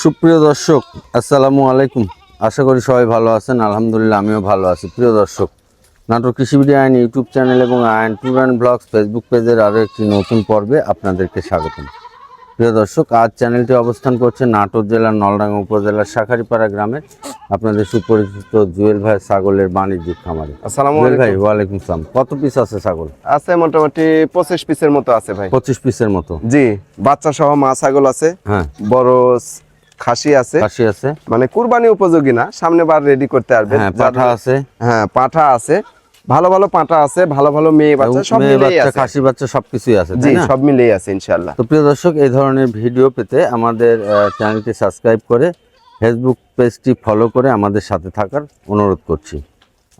সুপ্রিয় দর্শক আসসালামু আলাইকুম। আশা করি সবাই ভালো আছেন। আলহামদুলিল্লাহ আমিও ভালো আছি। প্রিয় দর্শক নাটক কৃষিবিডি আইন ইউটিউব চ্যানেল এবং আইন ট্যুর অ্যান্ড ব্লগস ফেসবুক পেজের আরও একটি নতুন পর্বে আপনাদেরকে স্বাগতম। প্রিয় দর্শক আজ চ্যানেলটি অবস্থান করছে নাটোর জেলার নলডাঙ্গা উপজেলার শাখারিপাড়া গ্রামে। আপনাদের সুপরিচিত জুয়েল ভাই ছাগলের বাণিজ্যিক খামারে। আসসালামু ভাই ওয়ালাইকুম সালাম। কত পিস আছে ছাগল? আছে মোটামুটি পঁচিশ পিসের মতো আছে ভাই। পঁচিশ পিসের মতো। জি বাচ্চা সহ মা ছাগল আছে। হ্যাঁ। বড় খাসি আছে। খাসি আছে। মানে কুরবানি উপযোগী না সামনে বার রেডি করতে পারবেন হ্যাঁ পাঠা আছে। হ্যাঁ পাঠা আছে। ভালো ভালো পাঠা আছে ভালো ভালো মেয়ে বাচ্চা সব মিলেই আছে। খাসি বাচ্চা সবকিছুই আছে জি সব মিলেই আছে ইনশাআল্লাহ। তো প্রিয় দর্শক এই ধরনের ভিডিও পেতে আমাদের চ্যানেলটি সাবস্ক্রাইব করে ফেসবুক পেজটি ফলো করে আমাদের সাথে থাকার অনুরোধ করছি।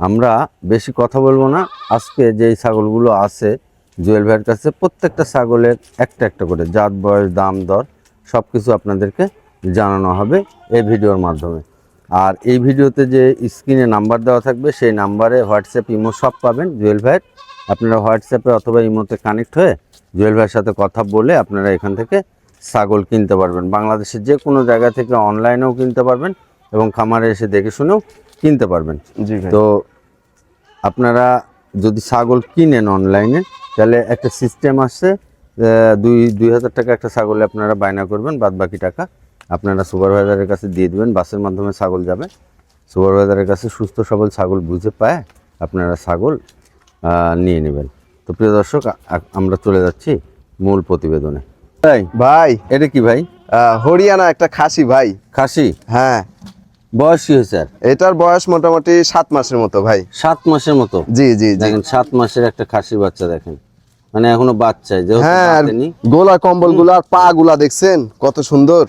আমরা বেশি কথা বলব না। আজকে যেই ছাগলগুলো আছে জুয়েল ভাইয়ের কাছে প্রত্যেকটা ছাগলের একটা একটা করে জাত বয়স দাম দর সব কিছু আপনাদেরকে জানানো হবে এই ভিডিওর মাধ্যমে। আর এই ভিডিওতে যে স্ক্রিনে নাম্বার দেওয়া থাকবে সেই নাম্বারে হোয়াটসঅ্যাপ ইমো সব পাবেন। জুয়েল ভাইয়ের আপনারা হোয়াটসঅ্যাপে অথবা ইমোতে কানেক্ট হয়ে জুয়েল ভাইয়ের সাথে কথা বলে আপনারা এখান থেকে ছাগল কিনতে পারবেন। বাংলাদেশের যে কোনো জায়গা থেকে অনলাইনেও কিনতে পারবেন এবং খামারে এসে দেখে শুনেও কিনতে পারবেন। জি তো আপনারা যদি ছাগল কিনেন অনলাইনে তাহলে একটা সিস্টেম আসছে দুই দুই হাজার টাকা একটা ছাগলে আপনারা বায়না করবেন বাদ বাকি টাকা আপনারা সুপারভাইজারের কাছে দিয়ে দেবেন বাসের মাধ্যমে ছাগল যাবে। সুপারভাইজারের কাছে সুস্থ সবল ছাগল বুঝে পায় আপনারা ছাগল নিয়ে নেবেন। তো প্রিয় দর্শক আমরা চলে যাচ্ছি মূল প্রতিবেদনে। ভাই ভাই এটা কি ভাই? হরিয়ানা একটা খাসি ভাই। খাসি? হ্যাঁ। বয়স কি হয়েছে এটার বয়স মোটামুটি সাত মাসের মতো ভাই। সাত মাসের মতো? জি জি দেখেন সাত মাসের একটা খাসি বাচ্চা দেখেন। মানে এখনও যেহেতু হ্যাঁ গোলা কম্বলগুলা আর পা গুলা দেখছেন কত সুন্দর।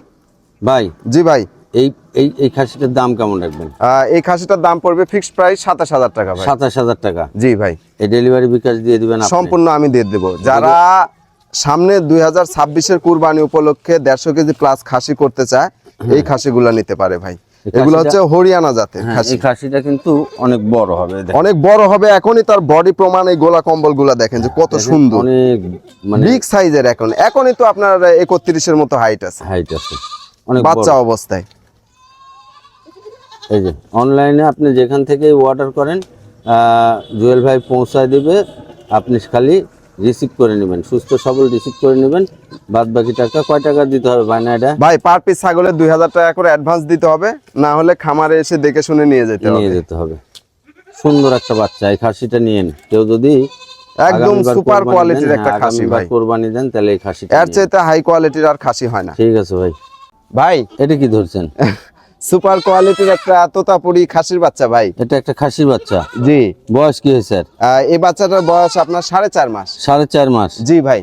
ভাই জি ভাই। এই এই এই খাসিটার দাম কেমন রাখবেন? এই খাসিটার দাম পড়বে ফিক্সড প্রাইস সাতাশ হাজার টাকা ভাই। সাতাশ হাজার টাকা? জি ভাই। এই ডেলিভারি বিকাশ দিয়ে দিবেন আপনি? সম্পূর্ণ আমি দিয়ে দেবো। যারা সামনে দুই হাজার ছাব্বিশের কুরবানি উপলক্ষে দেড়শো কেজি প্লাস খাসি করতে চায় এই খাসিগুলা নিতে পারে ভাই। এগুলো হচ্ছে হরিয়ানা জাতের হ্যাঁ, খাসি। খাসিটা কিন্তু অনেক বড় হবে। অনেক বড় হবে এখনই তার বডি প্রমাণ এই গোলা কম্বলগুলা দেখেন যে কত সুন্দর। অনেক মানে বিগ সাইজের এখন। এখনই তো আপনার একত্রিশের মতো হাইট আছে। হাইট আছে। অনেক বাচ্চা অবস্থায়। এই যে অনলাইনে আপনি যেখান থেকে অর্ডার করেন জুয়েল ভাই পৌঁছায় দেবে আপনি খালি রিসিভ করে নেবেন সুস্থ সবল রিসিভ করে নেবেন। বাদ বাকি টাকা কয় টাকা দিতে হবে ভাই না এটা ভাই পার পিস ছাগলের দুই হাজার টাকা করে অ্যাডভান্স দিতে হবে না হলে খামারে এসে দেখে শুনে নিয়ে যেতে নিয়ে যেতে হবে। সুন্দর একটা বাচ্চা এই খাসিটা নিয়ে কেউ যদি একদম সুপার কোয়ালিটির একটা হ্যাঁ, খাসি ভাই। কোরবানি দেন তাহলে এই খাসিটা এর। চাইতে হাই কোয়ালিটির আর খাসি হয় না। ঠিক আছে ভাই। ভাই এটা কি ধরছেন? সুপার কোয়ালিটির একটা তোতাপুরি খাসির বাচ্চা ভাই। এটা একটা খাসির বাচ্চা? জি। বয়স কি হয়েছে এই বাচ্চাটার বয়স আপনার সাড়ে চার মাস। সাড়ে চার মাস? জি ভাই।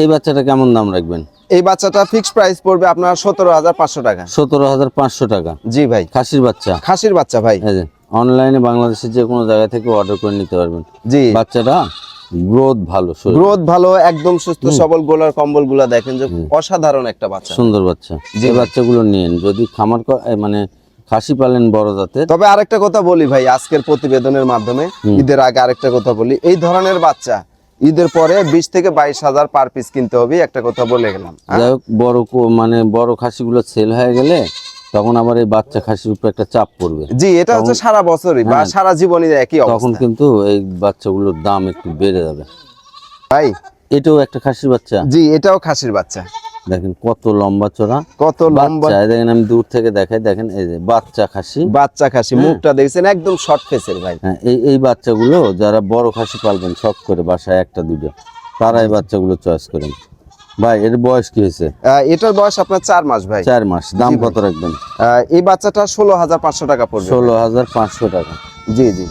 এই বাচ্চাটা কেমন দাম রাখবেন? এই বাচ্চাটা ফিক্সড প্রাইস পড়বে আপনার সতেরো হাজার পাঁচশো টাকা। সতেরো হাজার পাঁচশো টাকা? জি ভাই। খাসির বাচ্চা? খাসির বাচ্চা ভাই। অনলাইনে বাংলাদেশের যে কোনো জায়গা থেকে অর্ডার করে নিতে পারবেন। জি। বাচ্চাটা? গ্রোথ ভালো গ্রোথ ভালো একদম সুস্থ সবল গোলার কম্বলগুলা দেখেন যে অসাধারণ একটা বাচ্চা। সুন্দর বাচ্চা। এই বাচ্চাগুলো নিন যদি খামার মানে খাসি পালেন বড় তবে আরেকটা কথা বলি ভাই আজকের প্রতিবেদনের মাধ্যমে ঈদের আগে আরেকটা কথা বলি। এই ধরনের বাচ্চা ঈদের পরে বিশ থেকে বাইশ হাজার পার পিস কিনতে হবে একটা কথা বলে গেলাম। হ্যাঁ? যাই হোক বড় মানে বড় খাসিগুলো সেল হয়ে গেলে তখন আবার এই বাচ্চা খাসির উপর একটা চাপ পড়বে। জি এটা হচ্ছে সারা বছরই বা সারা জীবনই একই অবস্থা। তখন কিন্তু এই বাচ্চাগুলোর দাম একটু বেড়ে যাবে। ভাই। এটাও একটা খাসির বাচ্চা? জি এটাও খাসির বাচ্চা। দেখেন কত লম্বা চড়া কত লম্বা দেখেন আমি দূর থেকে দেখাই। দেখেন এই যে বাচ্চা খাসি। বাচ্চা খাসি মুখটা দেখছেন? একদম শর্ট ফেসের ভাই। হ্যাঁ এই এই বাচ্চাগুলো যারা বড় খাসি পালবেন শখ করে বাসায় একটা দুটো তারা এই বাচ্চাগুলো চয়েস করেন। ভাই এর বয়স কি হয়েছে? এটার বয়স আপনার চার মাস ভাই। চার মাস দাম কত রাখবেন? এই বাচ্চাটা ষোলো হাজার পাঁচশো টাকা পড়বে। ষোলো হাজার পাঁচশো টাকা। জি জি।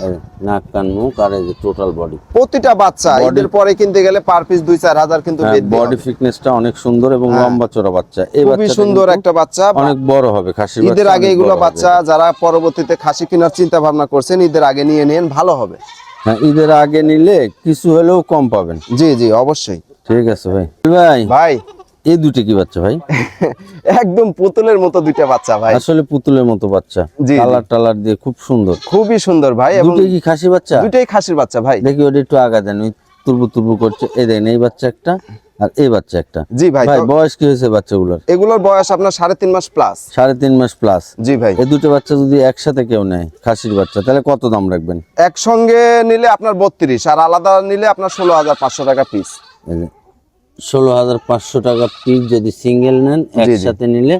নাক কান মুখ আর এই টোটাল বডি প্রতিটা বাচ্চা ঈদের পরে কিনতে গেলে পার পিস দুই চার হাজার কিন্তু বডি হবে। ফিটনেসটা অনেক সুন্দর এবং লম্বা চড়া বাচ্চা। এই খুবই সুন্দর একটা বাচ্চা। অনেক বড় হবে খাসি ঈদের আগে এগুলো বাচ্চা যারা পরবর্তীতে খাসি কেনার চিন্তা ভাবনা করছেন ঈদের আগে নিয়ে নেন ভালো হবে। হ্যাঁ ঈদের আগে নিলে কিছু হলেও কম পাবেন। জি জি অবশ্যই। ঠিক আছে ভাই। ভাই ভাই। এই দুটি কি বাচ্চা ভাই? একদম পুতুলের মতো দুইটা বাচ্চা ভাই। আসলে পুতুলের মতো বাচ্চা। কালার টালার দিয়ে খুব সুন্দর। খুবই সুন্দর ভাই দুটোই কি খাসি বাচ্চা? দুইটাই খাসির বাচ্চা ভাই। দেখি ওটা একটু আগা দেন ওই তুরবু তুরবু করছে। এই দেখেন এই বাচ্চা একটা আর এই বাচ্চা একটা। জি ভাই ভাই বয়স কি হয়েছে বাচ্চাগুলোর? এগুলোর বয়স আপনার সাড়ে তিন মাস প্লাস সাড়ে তিন মাস প্লাস জি ভাই। এই দুটো বাচ্চা যদি একসাথে কেউ নেয় খাসির বাচ্চা তাহলে কত দাম রাখবেন? একসঙ্গে নিলে আপনার বত্রিশ আর আলাদা নিলে আপনার ষোলো হাজার পাঁচশো টাকা পিস ষোলো হাজার পাঁচশো টাকা পিস যদি সিঙ্গেল নেন একসাথে নিলে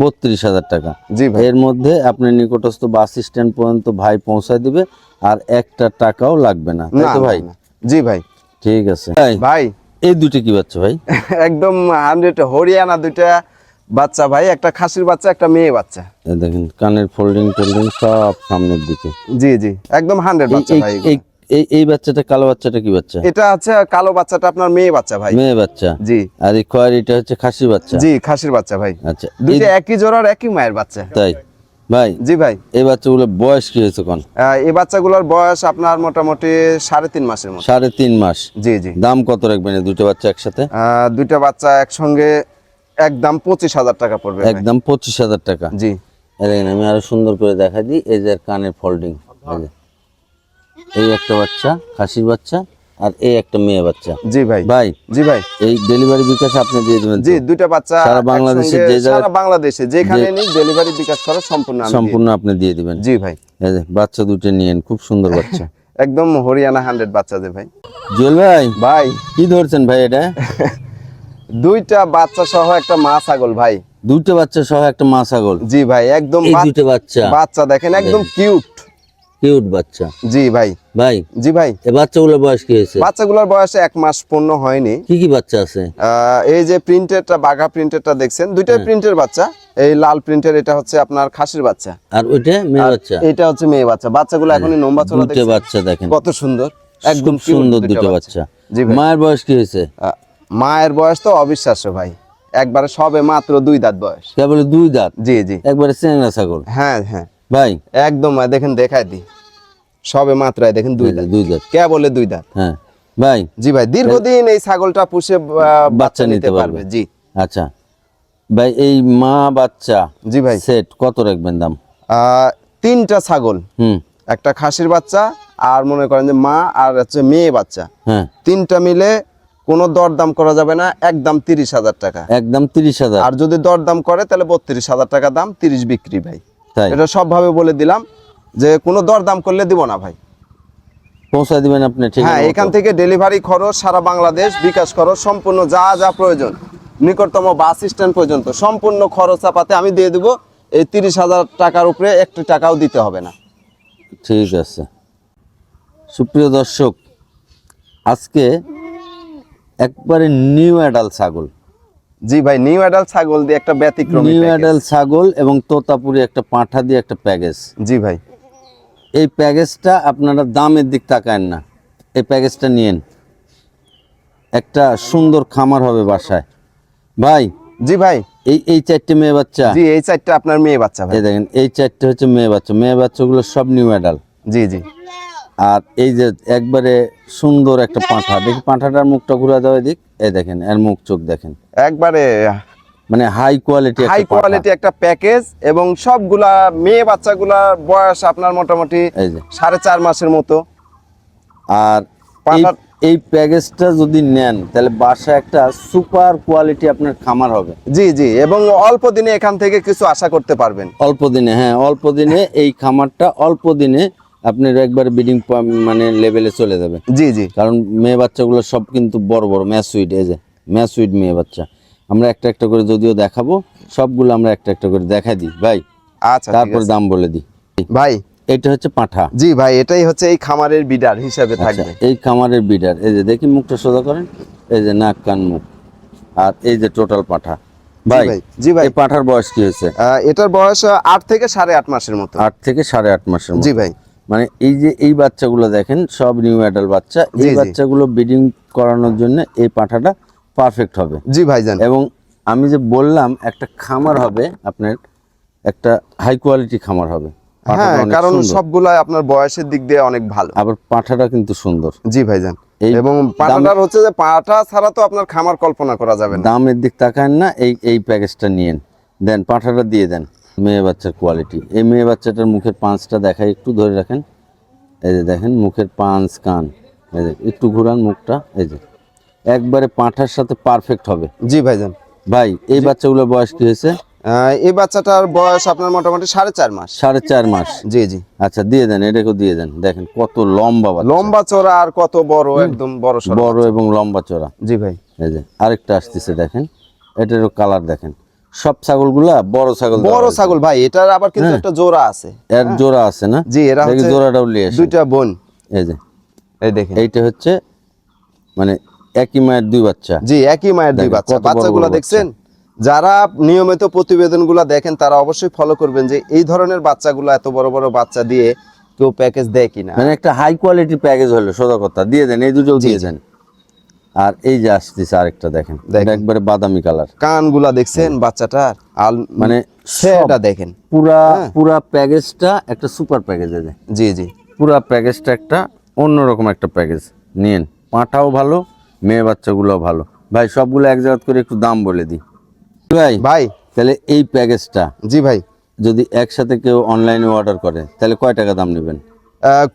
বত্রিশ হাজার টাকা। জি এর মধ্যে আপনার নিকটস্থ বাস স্ট্যান্ড পর্যন্ত ভাই পৌঁছায় দিবে আর একটা টাকাও লাগবে না। তাই তো ভাই? জি ভাই। ঠিক আছে। ভাই। ভাই এই দুটো কি বাচ্চা ভাই? একদম হান্ড্রেড হরিয়ানা দুইটা বাচ্চা ভাই একটা খাসির বাচ্চা একটা মেয়ে বাচ্চা। দেখেন কানের ফোল্ডিং টোল্ডিং সব সামনের দিকে। জি জি। একদম হান্ড্রেড বাচ্চা ভাই এই এই এই বাচ্চাটা কালো বাচ্চাটা কি বাচ্চা? এটা আছে কালো বাচ্চাটা আপনার মেয়ে বাচ্চা ভাই। মেয়ে বাচ্চা? জি। আর এই খয়েরিটা হচ্ছে খাসি বাচ্চা? জি খাসির বাচ্চা ভাই। আচ্ছা দুইটা একই জোড়ার একই মায়ের বাচ্চা। তাই? ভাই জি ভাই। এই বাচ্চাগুলো বয়স কি হয়েছে কোন? এই বাচ্চাগুলোর বয়স আপনার মোটামুটি সাড়ে তিন মাসের মতো। সাড়ে তিন মাস। জি জি। দাম কত রাখবেন দুটো বাচ্চা একসাথে? দুইটা বাচ্চা একসঙ্গে একদম পঁচিশ হাজার টাকা পড়বে একদম পঁচিশ হাজার টাকা। জি। দেখেন আমি আরও সুন্দর করে দেখা দিই এই যে কানের ফোল্ডিং এই একটা বাচ্চা খাসির বাচ্চা আর এই একটা মেয়ে বাচ্চা। জি ভাই। ভাই জি ভাই। এই ডেলিভারি বিকাশ আপনি দিয়ে দেবেন জি দুইটা বাচ্চা সারা বাংলাদেশে যে সারা বাংলাদেশে যেখানে নিই ডেলিভারি বিকাশ করা সম্পূর্ণ সম্পূর্ণ আপনি দিয়ে দিবেন। জি ভাই। বাচ্চা দুটো নিয়েন খুব সুন্দর বাচ্চা। একদম হরিয়ানা হান্ড্রেড বাচ্চা যে ভাই। জুয়েল ভাই ভাই। কি ধরছেন ভাই এটা? দুইটা বাচ্চা সহ একটা মা ছাগল ভাই। দুটো বাচ্চা সহ একটা মা ছাগল। জি ভাই একদম দুটো বাচ্চা বাচ্চা। দেখেন একদম কিউট কিউট বাচ্চা। জি ভাই। ভাই জি ভাই। এই বাচ্চাগুলোর বয়স কি হয়েছে? বাচ্চাগুলোর বয়সে এক মাস পূর্ণ হয়নি। কি কি বাচ্চা আছে? এই যে প্রিন্টেরটা বাঘা প্রিন্টেরটা দেখছেন দুইটাই প্রিন্টের বাচ্চা। এই লাল প্রিন্টের এটা হচ্ছে আপনার খাসির বাচ্চা। আর ওইটা মেয়ে বাচ্চা? এটা হচ্ছে মেয়ে বাচ্চা। বাচ্চাগুলো এখনই নম্বা চলা দেখছেন? বাচ্চা দেখেন। কত সুন্দর। একদম সুন্দর দুটো বাচ্চা। জি মায়ের বয়স কি হয়েছে? মায়ের বয়স তো অবিশ্বাস্য ভাই। একবারে সবে মাত্র দুই দাঁত বয়স। কেবল দুই দাঁত? জি জি। একবারে চেংড়া ছাগল। হ্যাঁ হ্যাঁ। ভাই। একদম দেখেন দেখাই দি। সবে মাত্রায় দেখেন দুই এই দাঁত। দুই দাঁত। কে বলে দুই দাঁত। হ্যাঁ ভাই। জি ভাই দীর্ঘদিন এই ছাগলটা পুষে বাচ্চা নিতে পারবে। জি। আচ্ছা। ভাই এই মা বাচ্চা জি ভাই। সেট কত রাখবেন দাম? তিনটা ছাগল। হুম। একটা খাসির বাচ্চা আর মনে করেন যে মা আর হচ্ছে মেয়ে বাচ্চা। হ্যাঁ। তিনটা মিলে কোনো দরদাম করা যাবে না একদম তিরিশ হাজার টাকা। একদম তিরিশ হাজার। আর যদি দরদাম করে তাহলে বত্রিশ হাজার টাকা দাম তিরিশ বিক্রি ভাই। এটা সবভাবে বলে দিলাম যে কোনো দরদাম করলে দিব না ভাই। পৌঁছায় দিবেন আপনি ঠিক হ্যাঁ এখান থেকে ডেলিভারি খরচ সারা বাংলাদেশ বিকাশ খরচ সম্পূর্ণ যা যা প্রয়োজন নিকটতম বাস স্ট্যান্ড পর্যন্ত সম্পূর্ণ খরচ চাপাতে আমি দিয়ে দেবো। এই তিরিশ হাজার টাকার উপরে একটি টাকাও দিতে হবে না। ঠিক আছে। সুপ্রিয় দর্শক আজকে একবারে নিউ অ্যাডাল ছাগল। জি ভাই নিউ অ্যাডাল ছাগল দিয়ে একটা ব্যতিক্রমী নিউ অ্যাডাল ছাগল এবং তোতাপুরি একটা পাঁঠা দিয়ে একটা প্যাকেজ জি ভাই। এই প্যাকেজটা আপনারা দামের দিক তাকায়েন না। এই প্যাকেজটা নিয়েন। একটা সুন্দর খামার হবে বাসায়। ভাই জি ভাই। এই এই চারটে মেয়ে বাচ্চা? জি এই চারটে আপনার মেয়ে বাচ্চা ভাই। দেখেন এই চারটে হচ্ছে মেয়ে বাচ্চা। মেয়ে বাচ্চাগুলো সব নিউ অ্যাডাল জি জি। আর এই যে একবারে সুন্দর একটা পাঁঠা। দেখি পাঁঠাটার মুখটা ঘুরে দেওয়া দিক এই দেখেন এর মুখ চোখ দেখেন। একবারে মানে হাই কোয়ালিটি হাই কোয়ালিটি একটা প্যাকেজ এবং সবগুলা মেয়ে বাচ্চাগুলার বয়স আপনার মোটামুটি সাড়ে চার মাসের মতো। আর এই প্যাকেজটা যদি নেন তাহলে বাসায় একটা সুপার কোয়ালিটি আপনার খামার হবে। জি জি এবং অল্প দিনে এখান থেকে কিছু আশা করতে পারবেন। অল্প দিনে হ্যাঁ অল্প দিনে এই খামারটা অল্প দিনে আপনার একবার বিডিং মানে লেভেলে চলে যাবে। জি জি। কারণ মেয়ে বাচ্চাগুলো সব কিন্তু বড় বড় ম্যাসুইড এই যে ম্যাসুইড মেয়ে বাচ্চা। আমরা একটা একটা করে যদিও দেখাবো সবগুলো আমরা একটা একটা করে দেখা দিই। ভাই আচ্ছা তারপর দাম বলে দিই। ভাই। এটা হচ্ছে পাঁঠা। জি ভাই এটাই হচ্ছে এই খামারের বিডার হিসাবে আচ্ছা থাকবে। এই খামারের বিডার এই যে দেখি মুখটা সোজা করেন। এই যে নাক কান মুখ। আর এই যে টোটাল পাঠা। ভাই ভাই, জি ভাই। এই পাঠার বয়স কি হয়েছে? এটার বয়স আট থেকে সাড়ে আট মাসের মতো। আট থেকে সাড়ে আট মাসের জি ভাই। মানে এই যে এই বাচ্চাগুলো দেখেন সব নিউ অ্যাডাল্ট বাচ্চা এই বাচ্চাগুলো ব্রিডিং করানোর জন্য এই পাঠাটা পারফেক্ট হবে। জি ভাইজান। এবং আমি যে বললাম একটা খামার হবে আপনার একটা হাই কোয়ালিটি খামার হবে। হ্যাঁ কারণ। সবগুলা আপনার বয়সের দিক দিয়ে অনেক ভালো। আবার পাঠাটা কিন্তু সুন্দর। জি ভাইজান। এবং পাটাটার হচ্ছে যে পাটা ছাড়া তো আপনার খামার কল্পনা করা যাবে না। দামের দিক তাকান না এই এই প্যাকেজটা নিয়েন। দেন পাঠাটা দিয়ে দেন। মেয়ে বাচ্চার কোয়ালিটি এই মেয়ে বাচ্চাটার মুখের পাঁচটা দেখায় একটু ধরে রাখেন। এই যে দেখেন মুখের পাঁচ কান। এই যে একটু ঘুরান মুখটা এই যে। একবারে পাঁঠার সাথে পারফেক্ট হবে। জি ভাইজান। ভাই এই বাচ্চাগুলোর বয়স কি হয়েছে? এই বাচ্চাটার বয়স আপনার মোটামুটি সাড়ে চার মাস। সাড়ে চার মাস? জি জি। আচ্ছা দিয়ে দেন এটাকেও দিয়ে দেন। দেখেন কত লম্বা লম্বা চড়া আর কত বড় একদম বড়। বড় এবং লম্বা চড়া জি ভাই। এই যে আরেকটা আসতেছে দেখেন। এটারও কালার দেখেন। সব ছাগলগুলা বড় ছাগল বড় ছাগল ভাই এটার আবার কিন্তু একটা জোড়া আছে। এর জোড়া আছে না? জি এরা হচ্ছে জোড়াটাও নিয়ে। দুইটা বোন। এই যে। এই দেখেন। এইটা হচ্ছে মানে একই মায়ের দুই বাচ্চা। জি একই মায়ের দুই বাচ্চা। বাচ্চাগুলো দেখছেন? যারা নিয়মিত প্রতিবেদনগুলো দেখেন তারা অবশ্যই ফলো করবেন যে এই ধরনের বাচ্চাগুলো এত বড় বড় বাচ্চা দিয়ে কেউ প্যাকেজ দেয় কিনা। মানে একটা হাই কোয়ালিটি প্যাকেজ হলো সোজা কথা। দিয়ে দেন এই দুটো দিয়ে দেন। আর এই যে আসতেছে আরেকটা দেখেন। একবারে বাদামি কালার। কানগুলা দেখছেন বাচ্চাটার? আর মানে সেটা দেখেন। পুরা হ্যাঁ। পুরা প্যাকেজটা একটা সুপার প্যাকেজ আছে জি জি। পুরা প্যাকেজটা একটা অন্যরকম একটা প্যাকেজ। নিন পাঁঠাও ভালো মেয়ে বাচ্চাগুলোও ভালো। ভাই সবগুলো এক জায়গা করে একটু দাম বলে দিই। ভাই ভাই। তাহলে এই প্যাকেজটা জি ভাই। যদি একসাথে কেউ অনলাইনে অর্ডার করে তাহলে কয় টাকা দাম নেবেন?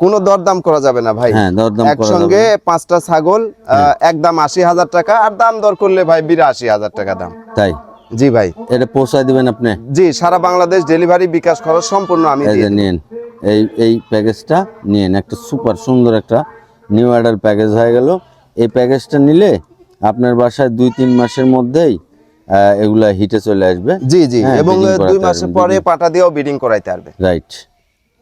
কোনো দরদাম করা যাবে না ভাই। হ্যাঁ দরদাম একসঙ্গে পাঁচটা ছাগল আহ, একদম আশি হাজার টাকা আর দাম দর করলে ভাই বিরাশি হাজার টাকা দাম। তাই? জি ভাই। এটা পৌঁছায় দিবেন আপনি? জি সারা বাংলাদেশ ডেলিভারি বিকাশ খরচ সম্পূর্ণ আমি নিন এই এই প্যাকেজটা নিন একটা সুপার সুন্দর একটা নিউ অর্ডার প্যাকেজ হয়ে গেল। এই প্যাকেজটা নিলে আপনার বাসায় দুই তিন মাসের মধ্যেই এগুলা হিটে চলে আসবে। জি জি হ্যাঁ, এবং দুই করাতে মাস পরে পাটা দিয়েও বিডিং করাইতে পারবে। রাইট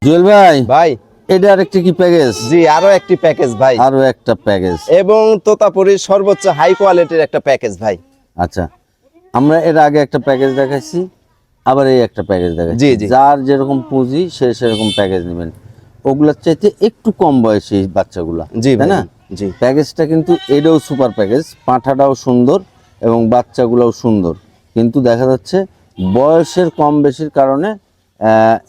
জুয়েল ভাই ভাই এটা আরেকটা কি প্যাকেজ জি আরও একটি প্যাকেজ ভাই। আরও একটা প্যাকেজ এবং তোতাপুরির সর্বোচ্চ হাই কোয়ালিটির একটা প্যাকেজ ভাই। আচ্ছা আমরা এর আগে একটা প্যাকেজ দেখাইছি আবার এই একটা প্যাকেজ দেখাচ্ছি জি, জি। যার যেরকম পুঁজি সে সেরকম প্যাকেজ নেবেন। ওগুলার চাইতে একটু কম বয়সী বাচ্চাগুলা জি তাই না? জি। প্যাকেজটা কিন্তু এটাও সুপার প্যাকেজ পাঁঠাটাও সুন্দর এবং বাচ্চাগুলোও সুন্দর। কিন্তু দেখা যাচ্ছে বয়সের কম বেশির কারণে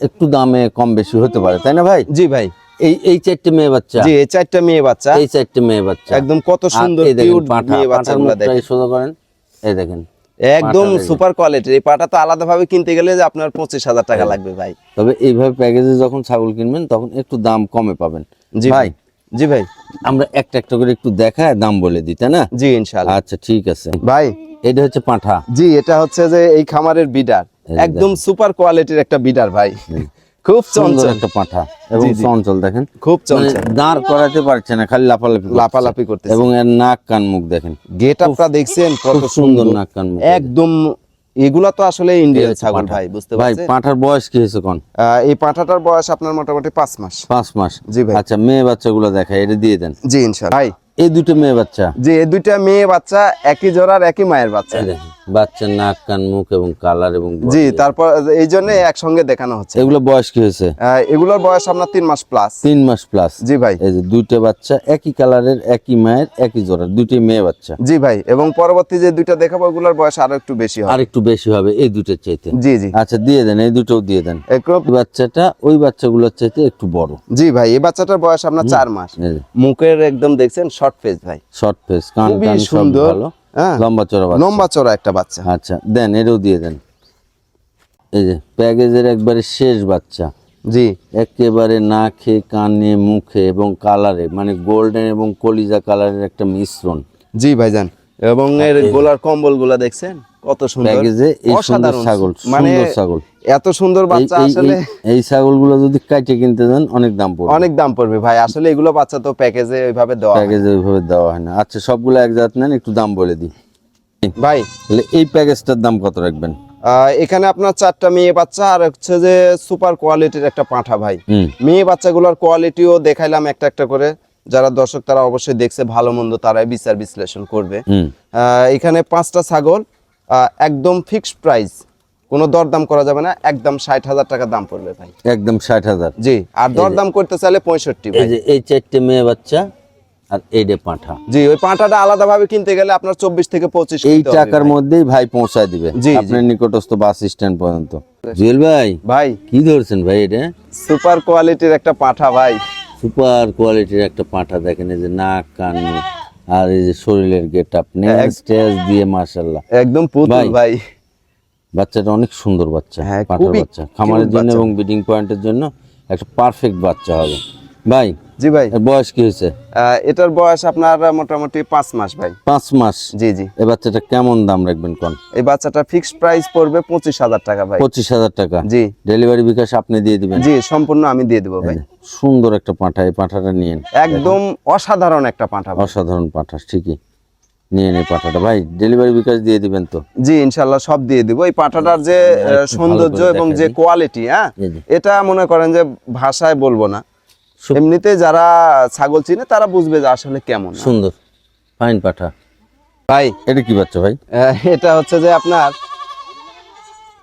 একটু দামে কম বেশি হতে পারে তাই না ভাই? জি ভাই। এই এই চারটে মেয়ে বাচ্চা। জি এই চারটা মেয়ে বাচ্চা। এই চারটে মেয়ে বাচ্চা। একদম কত সুন্দর কিউট মেয়ে বাচ্চাগুলো দেখেন। সোজা করেন। এই দেখেন একদম সুপার কোয়ালিটির এই পাটা তো আলাদাভাবে কিনতে গেলে যে আপনার পঁচিশ হাজার টাকা লাগবে ভাই। তবে এইভাবে প্যাকেজে যখন ছাগল কিনবেন তখন একটু দাম কমে পাবেন। জি ভাই। জি ভাই। আমরা একটা একটা করে একটু দেখায় দাম বলে দিই তাই না? জি ইনশাআল্লাহ। আচ্ছা ঠিক আছে। ভাই। এটা হচ্ছে পাঁঠা। জি এটা হচ্ছে যে এই খামারের বিডার। একদম সুপার কোয়ালিটির একটা বিডার ভাই। খুব সুন্দর চঞ্চল। একটা পাঁঠা এবং। চঞ্চল দেখেন? খুব মানে চঞ্চল। দাঁড় করাতে পারছে না খালি লাফালাফি। লাফালাফি করতেছে। এবং এর নাক কান মুখ দেখেন। গেট আপটা দেখছেন কত সুন্দর নাক কান মুখ একদম এগুলা তো আসলে ইন্ডিয়ান ছাগল ভাই বুঝতে ভাই পারছেন? পাঁঠার বয়স কি হয়েছে কোন? এই পাঁঠাটার বয়স আপনার মোটামুটি পাঁচ মাস। পাঁচ মাস। জি ভাই। আচ্ছা মেয়ে বাচ্চাগুলো দেখায় এটা দিয়ে দেন। জি ইনশাআল্লাহ। ভাই এই দুটো মেয়ে বাচ্চা? যে এই দুইটা মেয়ে বাচ্চা একই জোড়ার একই মায়ের বাচ্চা। বাচ্চার নাক কান মুখ এবং কালার এবং জি তারপর এই জন্য একসঙ্গে দেখানো হচ্ছে। এগুলো বয়স কি হয়েছে? এগুলোর বয়স আপনার তিন মাস প্লাস তিন মাস প্লাস জি ভাই। এই যে দুইটা বাচ্চা একই কালারের একই মায়ের একই জোড়ার দুইটাই মেয়ে বাচ্চা। জি ভাই এবং পরবর্তী যে দুইটা দেখাবো ওগুলোর বয়স আরও একটু বেশি হবে। আর একটু বেশি হবে এই দুটোর চাইতে। জি জি। আচ্ছা দিয়ে দেন এই দুটোও দিয়ে দেন। বাচ্চাটা ওই বাচ্চাগুলোর চাইতে একটু বড়। জি ভাই এই বাচ্চাটার বয়স আপনার চার মাস। মুখের একদম দেখছেন শর্ট ফেস ভাই। শর্ট ফেস কান খুবই সুন্দর। হ্যাঁ লম্বা চড়া বাচ্চা। লম্বা চড়া একটা বাচ্চা। আচ্ছা দেন এটাও দিয়ে দেন। এই যে প্যাকেজের একবারে শেষ বাচ্চা। জি। একেবারে নাকে কানে মুখে এবং কালারে মানে গোল্ডেন এবং কলিজা কালারের একটা মিশ্রণ। জি ভাইজান। এবং এর গোলার কম্বলগুলা দেখছেন? কত সুন্দর। অসাধারণ। ছাগল মানে সুন্দর ছাগল। এত সুন্দর বাচ্চা আসলে এই- ছাগলগুলো যদি কাটে কিনতে দেন অনেক দাম পড়বে। অনেক দাম পড়বে ভাই। আসলে এগুলো বাচ্চা তো প্যাকেজে ওইভাবে দেওয়া হয়। প্যাকেজে ওইভাবে দেওয়া হয় না। আচ্ছা সবগুলো এক জাত নেন একটু দাম বলে দিই। ভাই। তাহলে এই প্যাকেজটার দাম কত রাখবেন? আহ, এখানে আপনার চারটা মেয়ে বাচ্চা আর হচ্ছে যে সুপার কোয়ালিটির একটা পাঁঠা ভাই। মেয়ে বাচ্চাগুলোর কোয়ালিটিও দেখাইলাম একটা একটা করে। যারা দর্শক তারা অবশ্যই দেখছে ভালো মন্দ তারাই বিচার বিশ্লেষণ করবে। এখানে পাঁচটা ছাগল একদম ফিক্সড প্রাইস কোনো দরদাম করা যাবে না একদম ষাট হাজার টাকা দাম পড়বে ভাই। একদম ষাট হাজার। জি আর দরদাম করতে চাইলে পঁয়ষট্টি এই চারটে মেয়ে বাচ্চা আর এইটা পাঁঠা। জি ওই পাঁটাটা আলাদাভাবে কিনতে গেলে আপনার চব্বিশ থেকে পঁচিশ এই টাকার মধ্যেই ভাই পৌঁছায় দিবে জি। আপনার নিকটস্থ বাস স্ট্যান্ড পর্যন্ত। জুয়েল ভাই ভাই। কি ধরছেন ভাই এটা? সুপার কোয়ালিটির একটা পাঁঠা ভাই। সুপার কোয়ালিটির একটা পাঁঠা দেখেন এই যে নাক কান আর এই যে শরীরের গেট আপ স্টেজ দিয়ে মাশাল্লাহ একদম পুতুল ভাই। ভাই। বাচ্চাটা অনেক সুন্দর বাচ্চা হ্যাঁ, পাঁঠার বাচ্চা। খামারের জন্য এবং ব্রিডিং পয়েন্টের জন্য একটা পারফেক্ট বাচ্চা হবে। ভাই জি ভাই। বয়স কি হয়েছে? এটার বয়স আপনার মোটামুটি পাঁচ মাস ভাই। পাঁচ মাস? জি জি। এ বাচ্চাটা কেমন দাম রাখবেন কোন? এই বাচ্চাটা ফিক্সড প্রাইস পড়বে পঁচিশ হাজার টাকা ভাই। পঁচিশ হাজার টাকা? জি। ডেলিভারি বিকাশ আপনি দিয়ে দিবেন? জি সম্পূর্ণ আমি দিয়ে দেবো ভাই। সুন্দর একটা পাঁঠা এই পাঁঠাটা নিয়েন। একদম অসাধারণ একটা পাঁঠা অসাধারণ পাঁঠা ঠিকই। নিয়ে নেই পাঁঠাটা। ভাই ডেলিভারি বিকাশ দিয়ে দিবেন তো? জি ইনশাল্লাহ সব দিয়ে দিব। এই পাঁঠাটার যে ভালো সৌন্দর্য এবং যে কোয়ালিটি হ্যাঁ। এটা মনে করেন যে ভাষায় বলব না। এমনিতে যারা ছাগল চিনে তারা বুঝবে যে আসলে কেমন সুন্দর। ফাইন পাঠা। ভাই। এটা কি বাচ্চা ভাই? এটা হচ্ছে যে আপনার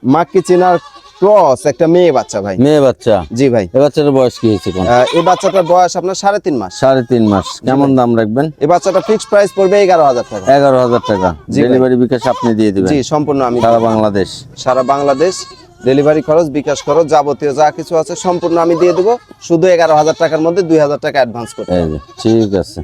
মাক্কি চেনার ক্রস একটা মেয়ে বাচ্চা ভাই। মেয়ে বাচ্চা? জি ভাই। এ বাচ্চাটার বয়স কি হয়েছে এই বাচ্চাটার বয়স আপনার সাড়ে তিন মাস। সাড়ে তিন মাস। কেমন দাম রাখবেন? এই বাচ্চাটা ফিক্সড প্রাইস পড়বে এগারো হাজার টাকা। এগারো হাজার টাকা। ডেলিভারি বিকাশ আপনি দিয়ে দিবেন। জি সম্পূর্ণ আমি সারা বাংলাদেশ। সারা বাংলাদেশ। ডেলিভারি খরচ, বিকাশ খরচ, যাবতীয় যা কিছু আছে সম্পূর্ণ আমি দিয়ে দেবো। শুধু এগারো হাজার টাকার মধ্যে দুই হাজার টাকা অ্যাডভান্স করতে ঠিক আছে।